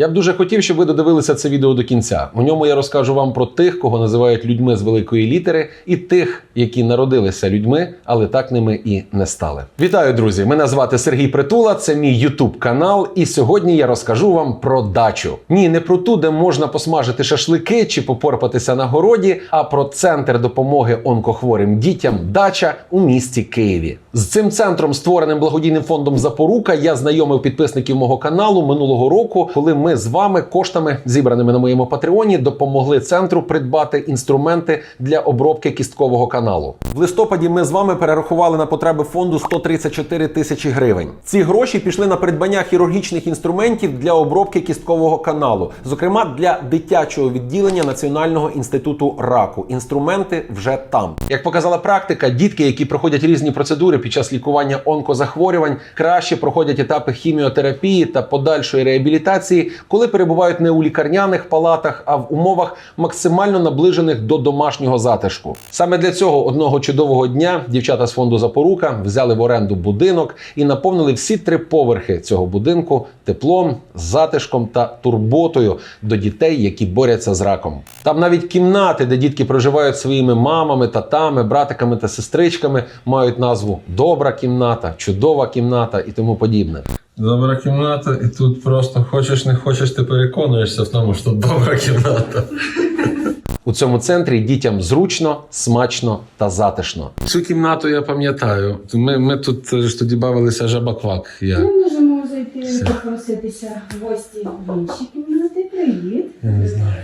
Я б дуже хотів, щоб ви додивилися це відео до кінця. У ньому я розкажу вам про тих, кого називають людьми з великої літери, і тих, які народилися людьми, але так ними і не стали. Вітаю, друзі! Мене звати Сергій Притула. Це мій Ютуб канал. І сьогодні я розкажу вам про дачу. Ні, не про ту, де можна посмажити шашлики чи попорпатися на городі, а про центр допомоги онкохворим дітям Дача у місті Києві. З цим центром, створеним благодійним фондом Запорука, я знайомив підписників мого каналу минулого року, коли ми з вами коштами, зібраними на моєму патреоні, допомогли центру придбати інструменти для обробки кісткового каналу. В листопаді ми з вами перерахували на потреби фонду 134 тисячі гривень. Ці гроші пішли на придбання хірургічних інструментів для обробки кісткового каналу, зокрема для дитячого відділення Національного інституту раку. Інструменти вже там. Як показала практика, дітки, які проходять різні процедури під час лікування онкозахворювань, краще проходять етапи хіміотерапії та подальшої реабілітації, коли перебувають не у лікарняних палатах, а в умовах максимально наближених до домашнього затишку. Саме для цього одного чудового дня дівчата з фонду Запорука взяли в оренду будинок і наповнили всі три поверхи цього будинку теплом, затишком та турботою до дітей, які борються з раком. Там навіть кімнати, де дітки проживають своїми мамами, татами, братиками та сестричками, мають назву добра кімната, чудова кімната і тому подібне. Добра кімната, і тут просто хочеш не хочеш, ти переконуєшся в тому, що добра кімната. У цьому центрі дітям зручно, смачно та затишно. Цю кімнату я пам'ятаю. Ми, ми тут ж тоді бавилися жабаквак. Я, Ми можемо зайти попроситися в гості в інші кімнати. Привіт. я не знаю.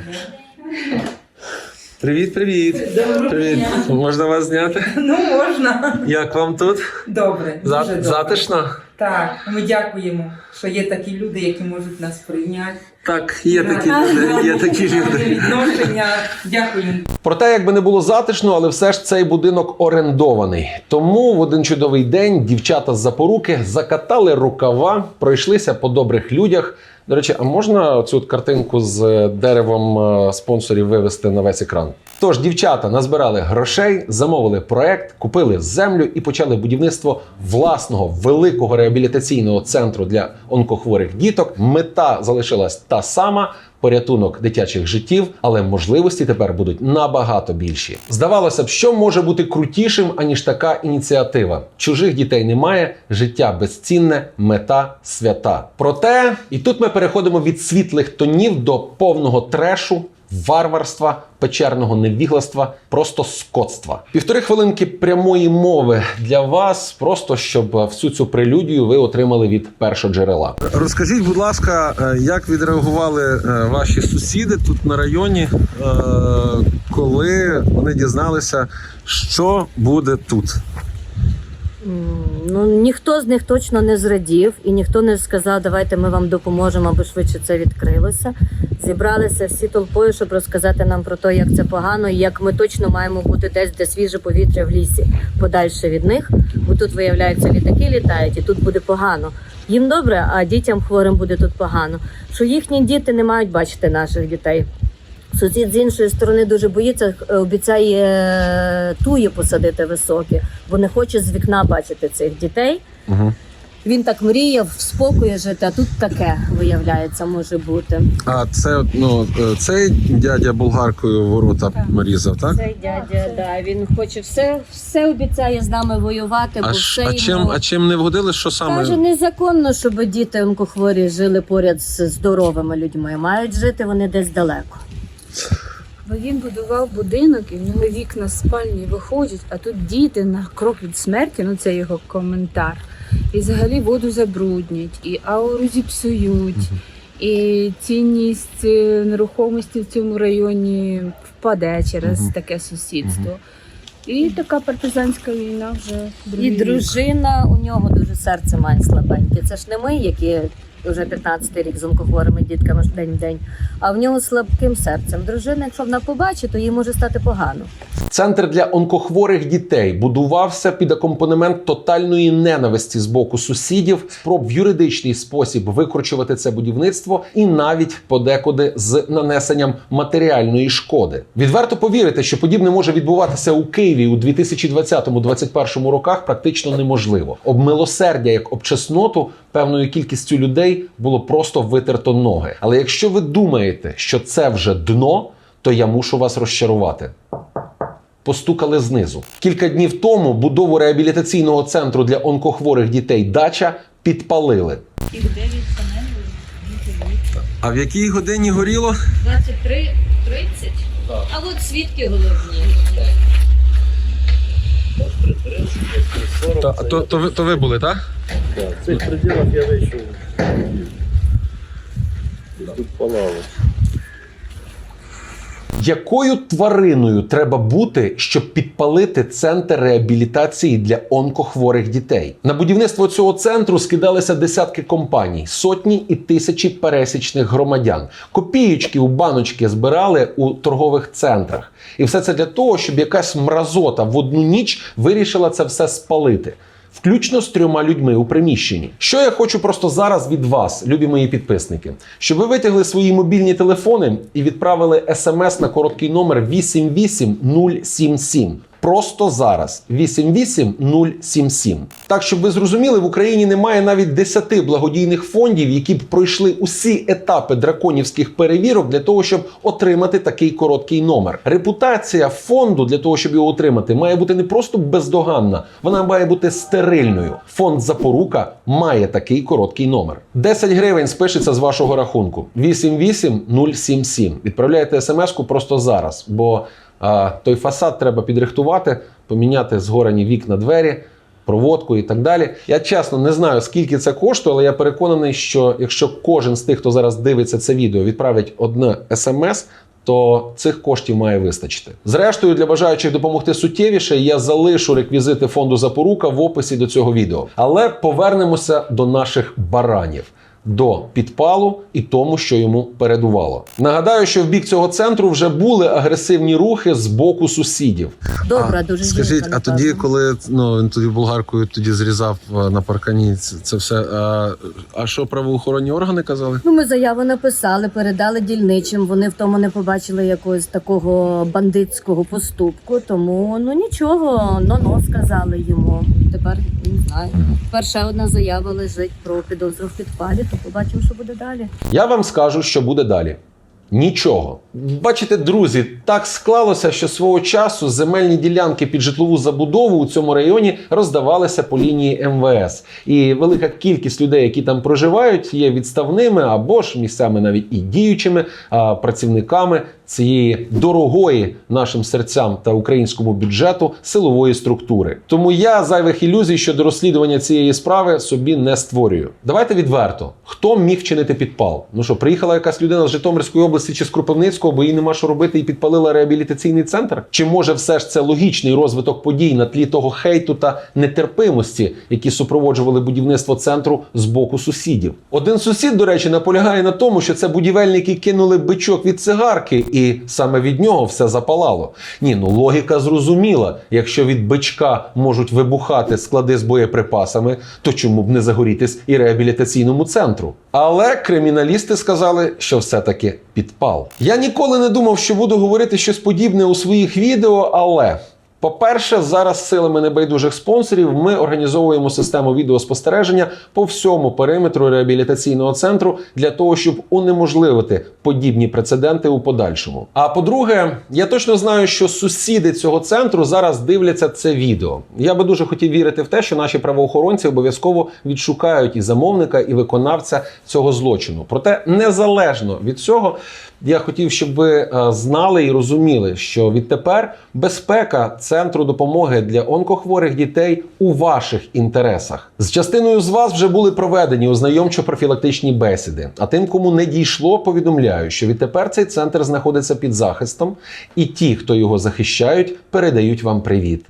Привіт, привіт. Доброго Привіт. дня. Можна вас зняти? Ну, можна. Як вам тут? Добре. За- дуже добре. затишно? Так, ми дякуємо, що є такі люди, які можуть нас прийняти. Так, є такі люди, є такі люди. відношення. Дякуємо. Проте, якби не було затишно, але все ж цей будинок орендований. Тому в один чудовий день дівчата з запоруки закатали рукава, пройшлися по добрих людях. До речі, а можна цю картинку з е, деревом е, спонсорів вивести на весь екран? Тож дівчата назбирали грошей, замовили проект, купили землю і почали будівництво власного великого реабілітаційного центру для онкохворих діток. Мета залишилась та сама. Порятунок дитячих життів, але можливості тепер будуть набагато більші. Здавалося б, що може бути крутішим аніж така ініціатива. Чужих дітей немає, життя безцінне, мета свята. Проте, і тут ми переходимо від світлих тонів до повного трешу. Варварства, печерного невігластва, просто скотства. Півтори хвилинки прямої мови для вас, просто щоб всю цю прелюдію ви отримали від першоджерела. Розкажіть, будь ласка, е, як відреагували е, ваші сусіди тут на районі, е, коли вони дізналися, що буде тут? Ну, ніхто з них точно не зрадів, і ніхто не сказав, давайте ми вам допоможемо, аби швидше це відкрилося. Зібралися всі толпою, щоб розказати нам про те, як це погано, і як ми точно маємо бути десь, де свіже повітря в лісі, подальше від них. Бо тут, виявляється, літаки літають, і тут буде погано. Їм добре, а дітям хворим буде тут погано. Що їхні діти не мають бачити наших дітей. Сусід з іншої сторони дуже боїться, е, обіцяє е, туї посадити високі, бо не хоче з вікна бачити цих дітей. Угу. Він так мріяв в спокої жити, а тут таке виявляється, може бути. А це ну цей дядя болгаркою ворота різав, так? Цей дядя, да, він хоче все, все обіцяє з нами воювати, бо А, все а йому... чим а чим не вгодили, що саме Каже, незаконно, щоб діти онкохворі жили поряд з здоровими людьми. Мають жити вони десь далеко. Бо він будував будинок, і в нього вікна спальні виходять, а тут діти на крок від смерті, ну це його коментар. І взагалі воду забруднять, і ауру зіпсують, і цінність е, нерухомості в цьому районі впаде через таке сусідство. І така партизанська війна вже І рік. дружина у нього дуже серце має слабеньке. Це ж не ми, які вже 15 рік з онкохворими дітками день в день, а в нього слабким серцем. Дружина, якщо вона побачить, то їй може стати погано. Центр для онкохворих дітей будувався під акомпанемент тотальної ненависті з боку сусідів, спроб в юридичний спосіб викручувати це будівництво, і навіть подекуди з нанесенням матеріальної шкоди. Відверто повірити, що подібне може відбуватися у Києві у 2020-2021 роках, практично неможливо. Об милосердя як об чесноту певною кількістю людей було просто витерто ноги. Але якщо ви думаєте, що це вже дно, то я мушу вас розчарувати. Постукали знизу. Кілька днів тому будову реабілітаційного центру для онкохворих дітей Дача підпалили. А в якій годині горіло? 23.30? А от свідки головні. Та, то, то, ви, то ви були, так? В цих пределах я вийшов. Тут палало. Якою твариною треба бути, щоб підпалити центр реабілітації для онкохворих дітей? На будівництво цього центру скидалися десятки компаній, сотні і тисячі пересічних громадян. Копієчки у баночки збирали у торгових центрах. І все це для того, щоб якась мразота в одну ніч вирішила це все спалити. Включно з трьома людьми у приміщенні. Що я хочу просто зараз від вас, любі мої підписники, щоб ви витягли свої мобільні телефони і відправили смс на короткий номер 88077. Просто зараз 88077. Так, щоб ви зрозуміли, в Україні немає навіть 10 благодійних фондів, які б пройшли усі етапи драконівських перевірок для того, щоб отримати такий короткий номер. Репутація фонду для того, щоб його отримати, має бути не просто бездоганна, вона має бути стерильною. Фонд Запорука має такий короткий номер. 10 гривень спишеться з вашого рахунку. 88077. Відправляєте смс-ку просто зараз, бо той фасад треба підрихтувати, поміняти згорені вікна, двері. Проводку і так далі. Я чесно не знаю, скільки це коштує, але я переконаний, що якщо кожен з тих, хто зараз дивиться це відео, відправить одне смс, то цих коштів має вистачити. Зрештою, для бажаючих допомогти суттєвіше, я залишу реквізити фонду Запорука в описі до цього відео. Але повернемося до наших баранів. До підпалу і тому, що йому передувало. Нагадаю, що в бік цього центру вже були агресивні рухи з боку сусідів. Добра, А, дуже Скажіть, а тоді, коли ну, він тоді болгаркою тоді зрізав е, на паркані це, це все. А, а що правоохоронні органи казали? Ну, ми заяву написали, передали дільничим. Вони в тому не побачили якогось такого бандитського поступку. Тому ну нічого, но-но сказали йому. Тепер не знаю. Ще одна заява лежить про підозру в підпалі, побачимо, що буде далі. Я вам скажу, що буде далі. Нічого. Бачите, друзі, так склалося, що свого часу земельні ділянки під житлову забудову у цьому районі роздавалися по лінії МВС. І велика кількість людей, які там проживають, є відставними або ж місцями навіть і діючими а, працівниками цієї дорогої нашим серцям та українському бюджету силової структури. Тому я зайвих ілюзій щодо розслідування цієї справи собі не створюю. Давайте відверто, хто міг вчинити підпал? Ну що, приїхала якась людина з Житомирської області чи з Кропивницького, бо їй нема що робити і підпалила реабілітаційний центр? Чи може все ж це логічний розвиток подій на тлі того хейту та нетерпимості, які супроводжували будівництво центру з боку сусідів? Один сусід, до речі, наполягає на тому, що це будівельники кинули бичок від цигарки, і саме від нього все запалало. Ні, ну логіка зрозуміла. Якщо від бичка можуть вибухати склади з боєприпасами, то чому б не загорітись і реабілітаційному центру? Але криміналісти сказали, що все-таки підпал. Я ніколи не думав, що буду говорити щось подібне у своїх відео, але. По-перше, зараз силами небайдужих спонсорів ми організовуємо систему відеоспостереження по всьому периметру реабілітаційного центру для того, щоб унеможливити подібні прецеденти у подальшому. А по-друге, я точно знаю, що сусіди цього центру зараз дивляться це відео. Я би дуже хотів вірити в те, що наші правоохоронці обов'язково відшукають і замовника, і виконавця цього злочину. Проте, незалежно від цього, я хотів, щоб ви е, знали і розуміли, що відтепер безпека центру допомоги для онкохворих дітей у ваших інтересах. З частиною з вас вже були проведені ознайомчо-профілактичні бесіди. А тим, кому не дійшло, повідомляю, що відтепер цей центр знаходиться під захистом, і ті, хто його захищають, передають вам привіт.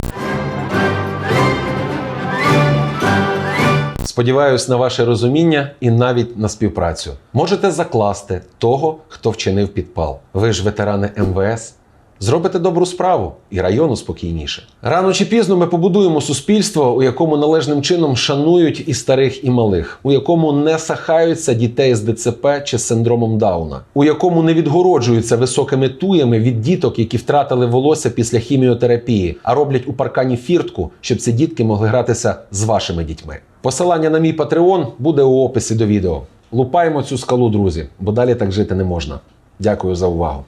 Сподіваюсь на ваше розуміння і навіть на співпрацю. Можете закласти того, хто вчинив підпал. Ви ж ветерани МВС. Зробите добру справу і району спокійніше. Рано чи пізно ми побудуємо суспільство, у якому належним чином шанують і старих, і малих, у якому не сахаються дітей з ДЦП чи з синдромом Дауна, у якому не відгороджуються високими туями від діток, які втратили волосся після хіміотерапії, а роблять у паркані фіртку, щоб ці дітки могли гратися з вашими дітьми. Посилання на мій Patreon буде у описі до відео. Лупаємо цю скалу, друзі, бо далі так жити не можна. Дякую за увагу.